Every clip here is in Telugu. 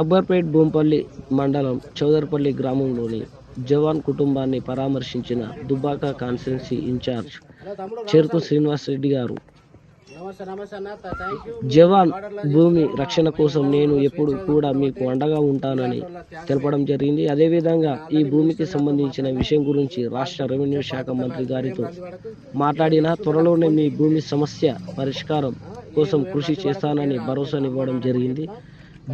అక్బర్పేట్ భూంపల్లి మండలం చౌదర్పల్లి గ్రామంలోని జవాన్ కుటుంబాన్ని పరామర్శించిన దుబ్బాక కాన్స్టిట్యున్సీ ఇన్ఛార్జ్ చెరుకు శ్రీనివాస్ రెడ్డి గారు. జవాన్ భూమి రక్షణ కోసం నేను ఎప్పుడు కూడా మీకు అండగా ఉంటానని తెలపడం జరిగింది. అదేవిధంగా ఈ భూమికి సంబంధించిన విషయం గురించి రాష్ట్ర రెవెన్యూ శాఖ మంత్రి గారితో మాట్లాడిన త్వరలోనే మీ భూమి సమస్య పరిష్కారం కోసం కృషి చేస్తానని భరోసానివ్వడం జరిగింది.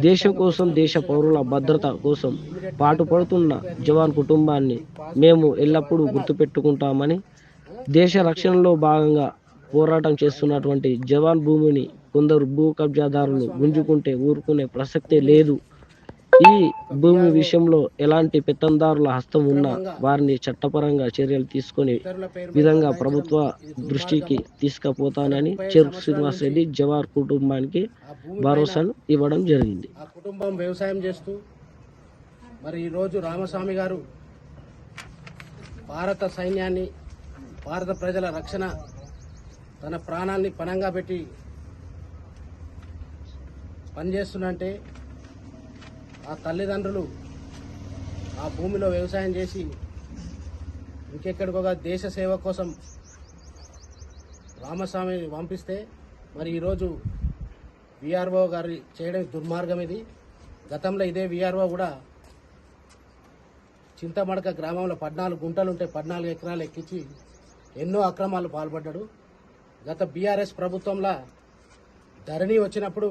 దేశం కోసం దేశ పౌరుల భద్రత కోసం పాటుపడుతున్న జవాన్ కుటుంబాన్ని మేము ఎల్లప్పుడూ గుర్తుపెట్టుకుంటామని దేశ రక్షణలో భాగంగా పోరాటం చేస్తున్నటువంటి జవాన్ భూమిని కొందరు భూ కబ్జాదారులు గుంజుకుంటే ఊరుకునే ప్రసక్తే లేదు ఈ భూమి విషయంలో ఎలాంటి పెత్తందారుల హస్తం ఉన్నా వారిని చట్టపరంగా చర్యలు తీసుకునే విధంగా ప్రభుత్వ దృష్టికి తీసుకుపోతానని చెరుకు శ్రీనివాస్ రెడ్డి జవార్ కుటుంబానికి భరోసాను ఇవ్వడం జరిగింది. ఆ కుటుంబం వ్యవసాయం చేస్తూ మరి ఈరోజు రామస్వామి గారు భారత సైన్యాన్ని భారత ప్రజల రక్షణ తన ప్రాణాన్ని పణంగా పెట్టి పనిచేస్తున్నంటే ఆ తల్లిదండ్రులు ఆ భూమిలో వ్యవసాయం చేసి ఇంకెక్కడికోగా దేశ సేవ కోసం రామస్వామిని పంపిస్తే మరి ఈరోజు విఆర్ఓ గారి చేయడం దుర్మార్గం ఇది. గతంలో ఇదే విఆర్ఓ కూడా చింతమడక గ్రామంలో పద్నాలుగు గుంటలు ఉంటే పద్నాలుగు ఎకరాలు ఎక్కించి ఎన్నో అక్రమాలు పాల్పడ్డాడు. గత బీఆర్ఎస్ ప్రభుత్వంలో ధరణి వచ్చినప్పుడు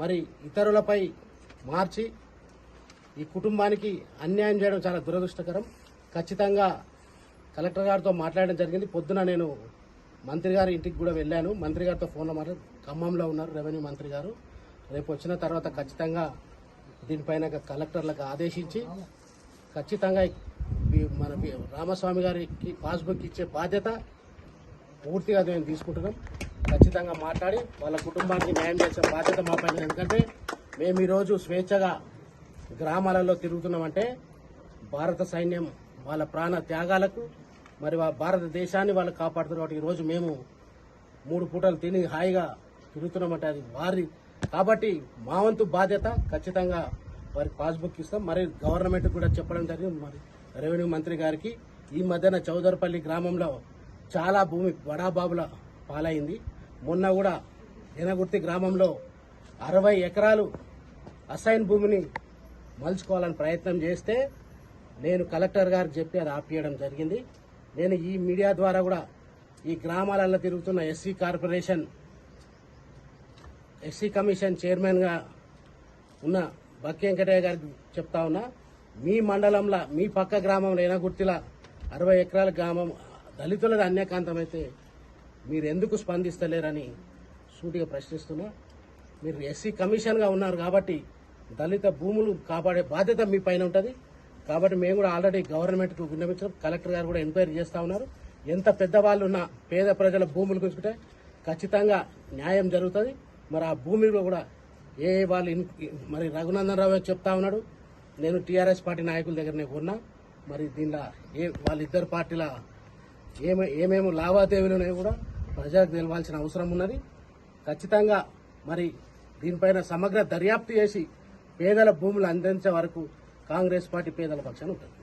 మరి ఇతరులపై మార్చి ఈ కుటుంబానికి అన్యాయం చేయడం చాలా దురదృష్టకరం. ఖచ్చితంగా కలెక్టర్ గారితో మాట్లాడడం జరిగింది. పొద్దున నేను మంత్రి గారి ఇంటికి కూడా వెళ్ళాను. మంత్రి గారితో ఫోన్లో మాట్లాడి ఖమ్మంలో ఉన్నారు రెవెన్యూ మంత్రి గారు. రేపు వచ్చిన తర్వాత ఖచ్చితంగా దీనిపైన కలెక్టర్లకు ఆదేశించి ఖచ్చితంగా మన రామస్వామి గారికి పాస్బుక్ ఇచ్చే బాధ్యత పూర్తిగా మేము తీసుకుంటున్నాం. ఖచ్చితంగా మాట్లాడి వాళ్ళ కుటుంబానికి న్యాయం చేసే బాధ్యత మా పైన ఎందుకంటే మేము ఈరోజు స్వేచ్ఛగా గ్రామాలలో తిరుగుతున్నామంటే భారత సైన్యం వాళ్ళ ప్రాణ త్యాగాలకు మరి భారతదేశాన్ని వాళ్ళు కాపాడుతున్నారు కాబట్టి ఈరోజు మేము మూడు పూటలు తిని హాయిగా తిరుగుతున్నామంటే అది వారి కాబట్టి మా వంతు బాధ్యత. ఖచ్చితంగా వారికి పాస్బుక్ ఇస్తాం. మరి గవర్నమెంట్ కూడా చెప్పడం జరిగింది. మరి రెవెన్యూ మంత్రి గారికి ఈ మధ్యన చౌదర్పల్లి గ్రామంలో చాలా భూమి బడాబాబుల పాలైంది. మొన్న కూడా ఎనగుర్తి గ్రామంలో అరవై ఎకరాలు అసైన్ భూమిని మలుచుకోవాలని ప్రయత్నం చేస్తే నేను కలెక్టర్ గారికి చెప్పి అది ఆపియడం జరిగింది. నేను ఈ మీడియా ద్వారా కూడా ఈ గ్రామాలలో తిరుగుతున్న ఎస్సీ కార్పొరేషన్ ఎస్సీ కమిషన్ చైర్మన్గా ఉన్న బక్కి వెంకటయ్య గారికి చెప్తా ఉన్నా మీ మండలంలో మీ పక్క గ్రామంలో ఏనగుర్తిల అరవై ఎకరాల గ్రామం దళితులది అన్యకాంతమైతే మీరు ఎందుకు స్పందిస్తలేరని సూటిగా ప్రశ్నిస్తున్నా. మీరు ఎస్సీ కమిషన్గా ఉన్నారు కాబట్టి దళిత భూములు కాపాడే బాధ్యత మీ పైన ఉంటుంది. కాబట్టి మేము కూడా ఆల్రెడీ గవర్నమెంట్కు విన్నవించడం కలెక్టర్ గారు కూడా ఎంక్వైరీ చేస్తూ ఉన్నారు. ఎంత పెద్దవాళ్ళు ఉన్న పేద ప్రజల భూములు గుంచుకుంటే ఖచ్చితంగా న్యాయం జరుగుతుంది. మరి ఆ భూమిలో కూడా ఏ వాళ్ళు మరి రఘునందన్ రావు చెప్తా ఉన్నాడు. నేను టీఆర్ఎస్ పార్టీ నాయకుల దగ్గరనే ఉన్నా. మరి దీనిలో ఏ వాళ్ళిద్దరు పార్టీల ఏమే ఏమేమి లావాదేవీలు ఉన్నాయో కూడా ప్రజలకు తెలవాల్సిన అవసరం ఉన్నది. ఖచ్చితంగా మరి దీనిపైన సమగ్ర దర్యాప్తు చేసి పేదల భూములు అందించే వరకు కాంగ్రెస్ పార్టీ పేదల పక్షాన్ని ఉంటుంది.